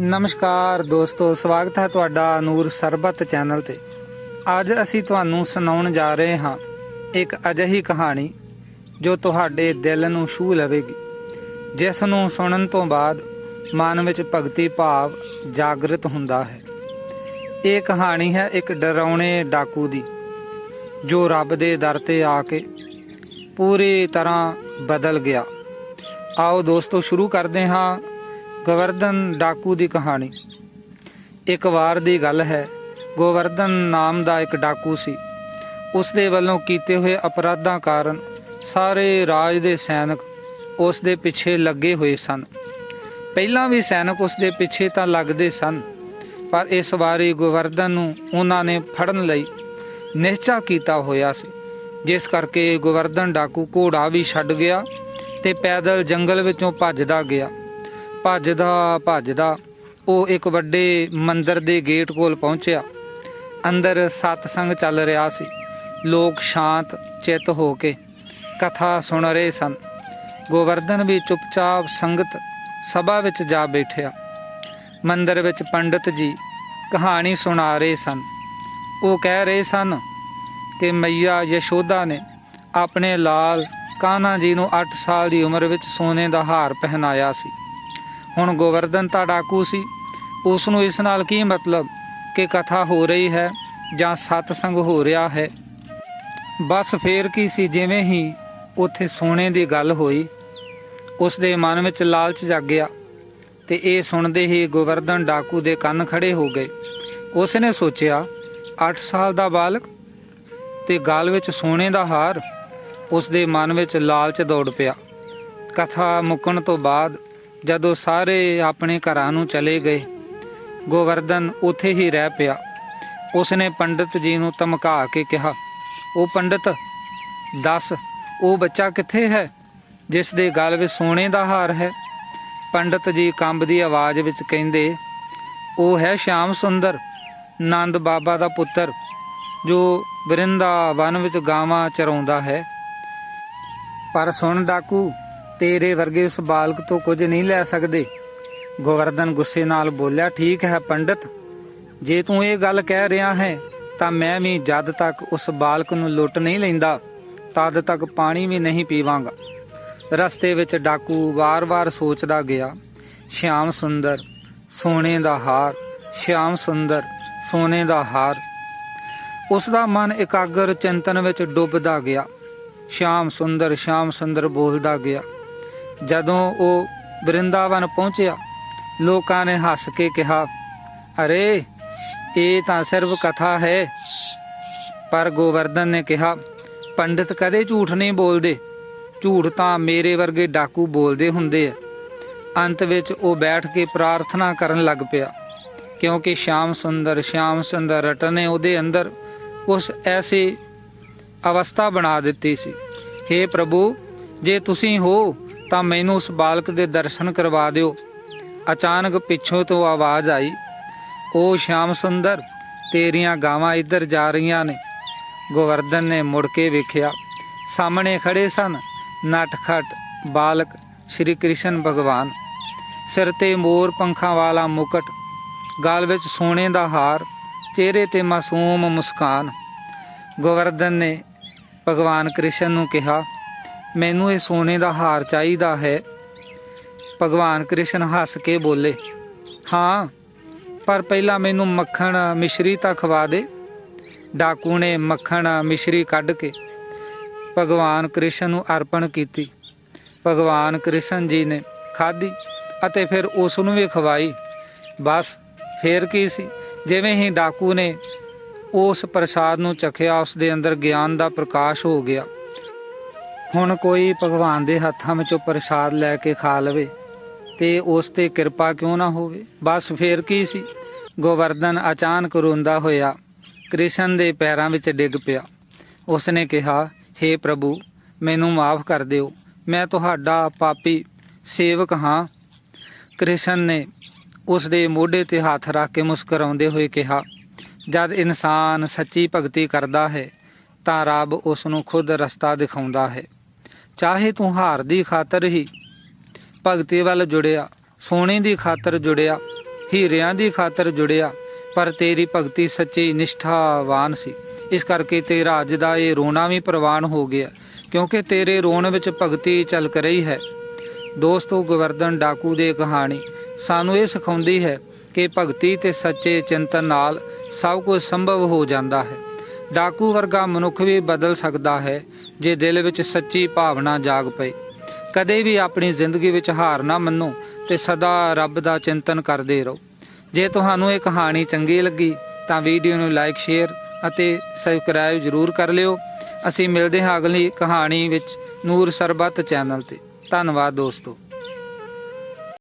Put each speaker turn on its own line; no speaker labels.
ਨਮਸਕਾਰ ਦੋਸਤੋ, ਸਵਾਗਤ ਹੈ ਤੁਹਾਡਾ ਨੂਰ ਸਰਬਤ ਚੈਨਲ ਤੇ। ਅੱਜ ਅਸੀਂ ਤੁਹਾਨੂੰ ਸੁਣਾਉਣ ਜਾ ਰਹੇ ਹਾਂ ਇੱਕ ਅਜਿਹੀ ਕਹਾਣੀ ਜੋ ਤੁਹਾਡੇ ਦਿਲ ਨੂੰ ਛੂਹ ਲਵੇਗੀ, ਜਿਸ ਨੂੰ ਸੁਣਨ ਤੋਂ ਬਾਅਦ ਮਨ ਵਿੱਚ ਭਗਤੀ ਭਾਵ ਜਾਗਰਤ ਹੁੰਦਾ ਹੈ। ਇਹ ਕਹਾਣੀ ਹੈ ਇੱਕ ਡਰਾਉਣੇ ਡਾਕੂ ਦੀ, ਜੋ ਰੱਬ ਦੇ ਦਰ ਤੇ ਆ ਕੇ ਪੂਰੀ ਤਰ੍ਹਾਂ ਬਦਲ ਗਿਆ। ਆਓ ਦੋਸਤੋ, ਸ਼ੁਰੂ ਕਰਦੇ ਹਾਂ ਗੋਵਰਧਨ ਡਾਕੂ ਦੀ ਕਹਾਣੀ। ਇੱਕ ਵਾਰ ਦੀ ਗੱਲ ਹੈ, ਗੋਵਰਧਨ ਨਾਮ ਦਾ ਇੱਕ ਡਾਕੂ ਸੀ। ਉਸ ਦੇ ਵੱਲੋਂ ਕੀਤੇ ਹੋਏ ਅਪਰਾਧਾਂ ਕਾਰਨ ਸਾਰੇ ਰਾਜ ਦੇ ਸੈਨਿਕ ਉਸ ਦੇ ਪਿੱਛੇ ਲੱਗੇ ਹੋਏ ਸਨ। ਪਹਿਲਾਂ ਵੀ ਸੈਨਿਕ ਉਸ ਦੇ ਪਿੱਛੇ ਤਾਂ ਲੱਗਦੇ ਸਨ, ਪਰ ਇਸ ਵਾਰੀ ਗੋਵਰਧਨ ਨੂੰ ਉਹਨਾਂ ਨੇ ਫੜਨ ਲਈ ਨਿਸ਼ਚਾ ਕੀਤਾ ਹੋਇਆ ਸੀ। ਜਿਸ ਕਰਕੇ ਗੋਵਰਧਨ ਡਾਕੂ ਘੋੜਾ ਵੀ ਛੱਡ ਗਿਆ ਤੇ ਪੈਦਲ ਜੰਗਲ ਵਿੱਚੋਂ ਭੱਜਦਾ ਗਿਆ। ਭੱਜਦਾ ਭੱਜਦਾ ਉਹ ਇੱਕ ਵੱਡੇ ਮੰਦਰ ਦੇ ਗੇਟ ਕੋਲ ਪਹੁੰਚਿਆ। ਅੰਦਰ ਸਤਸੰਗ ਚੱਲ ਰਿਹਾ ਸੀ। ਲੋਕ ਸ਼ਾਂਤ, ਚਿੱਤ ਹੋ ਕੇ ਕਥਾ ਸੁਣ ਰਹੇ ਸਨ। ਗੋਵਰਧਨ ਵੀ ਚੁੱਪਚਾਪ ਸੰਗਤ ਸਭਾ ਵਿੱਚ ਜਾ ਬੈਠਿਆ। ਮੰਦਰ ਵਿੱਚ ਪੰਡਿਤ ਜੀ ਕਹਾਣੀ ਸੁਣਾ ਰਹੇ ਸਨ। ਉਹ ਕਹਿ ਰਹੇ ਸਨ ਕਿ ਮਈਆ ਯਸ਼ੋਦਾ ਨੇ ਆਪਣੇ ਲਾਲ ਕਾਨਾ ਜੀ ਨੂੰ 8 ਸਾਲ ਦੀ ਉਮਰ ਵਿੱਚ ਸੋਨੇ ਦਾ ਹਾਰ ਪਹਿਨਾਇਆ ਸੀ। ਹੁਣ ਗੋਵਰਧਨ ਤਾਂ ਡਾਕੂ ਸੀ। ਉਸ ਨੂੰ ਇਸ ਨਾਲ ਕੀ ਮਤਲਬ ਕਿ ਕਥਾ ਹੋ ਰਹੀ ਹੈ ਜਾਂ ਸਤਸੰਗ ਹੋ ਰਿਹਾ ਹੈ? ਬਸ ਫੇਰ ਕੀ ਸੀ, ਜਿਵੇਂ ਹੀ ਉੱਥੇ ਸੋਨੇ ਦੀ ਗੱਲ ਹੋਈ ਉਸ ਦੇ ਮਨ ਵਿੱਚ ਲਾਲਚ ਜਾਗਿਆ ਤੇ ਇਹ ਸੁਣਦੇ ਹੀ ਗੋਵਰਧਨ ਡਾਕੂ ਦੇ ਕੰਨ ਖੜੇ ਹੋ ਗਏ। ਉਸ ਨੇ ਸੋਚਿਆ 8 ਸਾਲ ਦਾ ਬਾਲਕ ਤੇ ਗਲ ਵਿੱਚ ਸੋਨੇ ਦਾ ਹਾਰ ਉਸ ਦੇ ਮਨ ਵਿੱਚ ਲਾਲਚ ਦੌੜ ਪਿਆ। ਕਥਾ ਮੁੱਕਣ ਤੋਂ ਬਾਅਦ ਜਦੋਂ ਸਾਰੇ ਆਪਣੇ ਘਰਾਂ ਨੂੰ ਚਲੇ ਗਏ, ਗੋਵਰਧਨ ਉੱਥੇ ਹੀ ਰਹਿ ਪਿਆ। ਉਸਨੇ ਪੰਡਿਤ ਜੀ ਨੂੰ ਧਮਕਾ ਕੇ ਕਿਹਾ, ਉਹ ਪੰਡਿਤ, ਦੱਸ, ਉਹ ਬੱਚਾ ਕਿੱਥੇ ਹੈ ਜਿਸ ਦੇ ਗਲ ਵਿੱਚ ਸੋਨੇ ਦਾ ਹਾਰ ਹੈ? ਪੰਡਿਤ ਜੀ ਕੰਬਦੀ ਆਵਾਜ਼ ਵਿੱਚ ਕਹਿੰਦੇ, ਉਹ ਹੈ ਸ਼ਾਮ ਸੁੰਦਰ, ਨੰਦ ਬਾਬਾ ਦਾ ਪੁੱਤਰ, ਜੋ ਵਰਿੰਦਾਵਨ ਵਿੱਚ ਗਾਵਾਂ ਚਰਾਉਂਦਾ ਹੈ। ਪਰ ਸੁਣ ਡਾਕੂ ਤੇਰੇ ਵਰਗੇ ਉਸ ਬਾਲਕ ਤੋਂ ਕੁਝ ਨਹੀਂ ਲੈ ਸਕਦੇ। ਗੋਵਰਧਨ ਗੁੱਸੇ ਨਾਲ ਬੋਲਿਆ, ਠੀਕ ਹੈ ਪੰਡਿਤ, ਜੇ ਤੂੰ ਇਹ ਗੱਲ ਕਹਿ ਰਿਹਾ ਹੈ, ਤਾਂ ਮੈਂ ਵੀ ਜਦ ਤੱਕ ਉਸ ਬਾਲਕ ਨੂੰ ਲੁੱਟ ਨਹੀਂ ਲੈਂਦਾ, ਤਦ ਤੱਕ ਪਾਣੀ ਵੀ ਨਹੀਂ ਪੀਵਾਂਗਾ। ਰਸਤੇ ਵਿੱਚ ਡਾਕੂ ਵਾਰ-ਵਾਰ ਸੋਚਦਾ ਗਿਆ ਸ਼ਾਮ ਸੁੰਦਰ, ਸੋਨੇ ਦਾ ਹਾਰ ਸ਼ਾਮ ਸੁੰਦਰ, ਸੋਨੇ ਦਾ ਹਾਰ। ਉਸ ਦਾ ਮਨ ਇਕਾਗਰ ਚਿੰਤਨ ਵਿੱਚ ਡੁੱਬਦਾ ਗਿਆ। ਸ਼ਾਮ ਸੁੰਦਰ ਸ਼ਾਮ ਸੁੰਦਰ ਬੋਲਦਾ ਗਿਆ ਜਦੋਂ ਉਹ ਬ੍ਰਿੰਦਾਵਨ ਪਹੁੰਚਿਆ, ਲੋਕਾਂ ਨੇ ਹੱਸ ਕੇ ਕਿਹਾ, ਅਰੇ, ਇਹ ਤਾਂ ਸਿਰਫ ਕਥਾ ਹੈ। ਪਰ ਗੋਵਰਧਨ ਨੇ ਕਿਹਾ, ਪੰਡਿਤ ਕਦੇ ਝੂਠ ਨਹੀਂ ਬੋਲਦੇ। ਝੂਠ ਤਾਂ ਮੇਰੇ ਵਰਗੇ ਡਾਕੂ ਬੋਲਦੇ ਹੁੰਦੇ ਆ। ਅੰਤ ਵਿੱਚ ਉਹ ਬੈਠ ਕੇ ਪ੍ਰਾਰਥਨਾ ਕਰਨ ਲੱਗ ਪਿਆ, ਕਿਉਂਕਿ ਸ਼ਾਮ ਸੁੰਦਰ ਸ਼ਾਮ ਸੁੰਦਰ ਰਟਨ ਨੇ ਉਹਦੇ ਅੰਦਰ ਉਸ ਐਸੀ ਅਵਸਥਾ ਬਣਾ ਦਿੱਤੀ ਸੀ। हे ਪ੍ਰਭੂ, ਜੇ ਤੁਸੀਂ ਹੋ ਤਾਂ ਮੈਨੂੰ ਉਸ ਬਾਲਕ ਦੇ ਦਰਸ਼ਨ ਕਰਵਾ ਦਿਓ। ਅਚਾਨਕ ਪਿੱਛੋਂ ਤੋਂ ਆਵਾਜ਼ ਆਈ ਉਹ ਸ਼ਾਮ ਸੁੰਦਰ, ਤੇਰੀਆਂ ਗਾਵਾਂ ਇੱਧਰ ਜਾ ਰਹੀਆਂ ਨੇ। ਗੋਵਰਧਨ ਨੇ ਮੁੜ ਕੇ ਵੇਖਿਆ, ਸਾਹਮਣੇ ਖੜੇ ਸਨ ਨਟਖਟ ਬਾਲਕ, ਸ਼੍ਰੀ ਕ੍ਰਿਸ਼ਨ ਭਗਵਾਨ। ਸਿਰ ਤੇ ਮੋਰ ਪੰਖਾਂ ਵਾਲਾ ਮੁਕਟ, ਗਾਲ ਵਿੱਚ ਸੋਨੇ ਦਾ ਹਾਰ, ਚਿਹਰੇ ਤੇ ਮਾਸੂਮ ਮੁਸਕਾਨ। ਗੋਵਰਧਨ ਨੇ ਭਗਵਾਨ ਕ੍ਰਿਸ਼ਨ ਨੂੰ ਕਿਹਾ ਮੈਨੂੰ ਇਹ ਸੋਨੇ ਦਾ ਹਾਰ ਚਾਹੀਦਾ ਹੈ। ਭਗਵਾਨ ਕ੍ਰਿਸ਼ਨ ਹੱਸ ਕੇ ਬੋਲੇ, ਹਾਂ, ਪਰ ਪਹਿਲਾਂ ਮੈਨੂੰ ਮੱਖਣ ਮਿਸ਼ਰੀ ਤਾਂ ਖਵਾ ਦੇ। ਡਾਕੂ ਨੇ ਮੱਖਣ ਮਿਸ਼ਰੀ ਕੱਢ ਕੇ ਭਗਵਾਨ ਕ੍ਰਿਸ਼ਨ ਨੂੰ ਅਰਪਣ ਕੀਤੀ। ਭਗਵਾਨ ਕ੍ਰਿਸ਼ਨ ਜੀ ਨੇ ਖਾਧੀ ਅਤੇ ਫਿਰ ਉਸ ਨੂੰ ਵੀ ਖਵਾਈ। ਬਸ, ਫੇਰ ਕੀ ਸੀ? ਜਿਵੇਂ ਹੀ ਡਾਕੂ ਨੇ ਉਸ ਪ੍ਰਸਾਦ ਨੂੰ ਚਖਿਆ, ਉਸ ਦੇ ਅੰਦਰ ਗਿਆਨ ਦਾ ਪ੍ਰਕਾਸ਼ ਹੋ ਗਿਆ। ਹੁਣ ਕੋਈ ਭਗਵਾਨ ਦੇ ਹੱਥਾਂ ਵਿੱਚੋਂ ਪ੍ਰਸਾਦ ਲੈ ਕੇ ਖਾ ਲਵੇ ਤੇ ਉਸ ਤੇ ਕਿਰਪਾ ਕਿਉਂ ਨਾ ਹੋਵੇ? ਬਸ ਫੇਰ ਕੀ ਸੀ? ਗੋਵਰਧਨ ਅਚਾਨਕ ਰੋਂਦਾ ਹੋਇਆ ਕ੍ਰਿਸ਼ਨ ਦੇ ਪੈਰਾਂ ਵਿੱਚ ਡਿੱਗ ਪਿਆ। ਉਸ ਨੇ ਕਿਹਾ हे ਪ੍ਰਭੂ, ਮੈਨੂੰ ਮਾਫ ਕਰ ਦਿਓ। ਮੈਂ ਤੁਹਾਡਾ ਪਾਪੀ ਸੇਵਕ ਹਾਂ। ਕ੍ਰਿਸ਼ਨ ਨੇ ਉਸ ਦੇ ਮੋਢੇ ਤੇ ਹੱਥ ਰੱਖ ਕੇ ਮੁਸਕਰਾਉਂਦੇ ਹੋਏ ਕਿਹਾ, ਜਦ ਇਨਸਾਨ ਸੱਚੀ ਭਗਤੀ ਕਰਦਾ ਹੈ, ਤਾਂ ਰੱਬ ਉਸ ਨੂੰ ਖੁਦ ਰਸਤਾ ਦਿਖਾਉਂਦਾ ਹੈ। ਚਾਹੇ ਤੂੰ ਹਾਰ ਦੀ ਖਾਤਰ ਹੀ ਭਗਤੀ ਵੱਲ ਜੁੜਿਆ ਸੋਨੇ ਦੀ ਖਾਤਰ ਜੁੜਿਆ, ਹੀਰਿਆਂ ਦੀ ਖਾਤਰ ਜੁੜਿਆ, ਪਰ ਤੇਰੀ ਭਗਤੀ ਸੱਚੀ ਨਿਸ਼ਠਾਵਾਨ ਸੀ। ਇਸ ਕਰਕੇ ਤੇਰਾ ਅੱਜ ਦਾ ਇਹ ਰੋਣਾ ਵੀ ਪ੍ਰਵਾਨ ਹੋ ਗਿਆ, ਕਿਉਂਕਿ ਤੇਰੇ ਰੋਣ ਵਿੱਚ ਭਗਤੀ ਚੱਲ ਰਹੀ ਹੈ। ਦੋਸਤੋ, ਗੋਵਰਧਨ ਡਾਕੂ ਦੀ ਕਹਾਣੀ ਸਾਨੂੰ ਇਹ ਸਿਖਾਉਂਦੀ ਹੈ ਕਿ ਭਗਤੀ ਤੇ ਸੱਚੇ ਚਿੰਤਨ ਨਾਲ ਸਭ ਕੁਝ ਸੰਭਵ ਹੋ ਜਾਂਦਾ ਹੈ। ਡਾਕੂ ਵਰਗਾ ਮਨੁੱਖ ਵੀ ਬਦਲ ਸਕਦਾ ਹੈ ਜੇ ਦਿਲ ਵਿੱਚ ਸੱਚੀ ਭਾਵਨਾ ਜਾਗ ਪਏ। ਕਦੇ ਵੀ ਆਪਣੀ ਜ਼ਿੰਦਗੀ ਵਿੱਚ ਹਾਰ ਨਾ ਮੰਨੋ ਤੇ ਸਦਾ ਰੱਬ ਦਾ ਚਿੰਤਨ ਕਰਦੇ ਰਹੋ। ਜੇ ਤੁਹਾਨੂੰ ਇਹ ਕਹਾਣੀ ਚੰਗੀ ਲੱਗੀ ਤਾਂ ਵੀਡੀਓ ਨੂੰ ਲਾਈਕ, ਸ਼ੇਅਰ ਅਤੇ ਸਬਸਕ੍ਰਾਈਬ ਜ਼ਰੂਰ ਕਰ ਲਿਓ। ਅਸੀਂ ਮਿਲਦੇ ਹਾਂ ਅਗਲੀ ਕਹਾਣੀ ਵਿੱਚ ਨੂਰ ਸਰਬੱਤ ਚੈਨਲ ਤੇ। ਧੰਨਵਾਦ ਦੋਸਤੋ।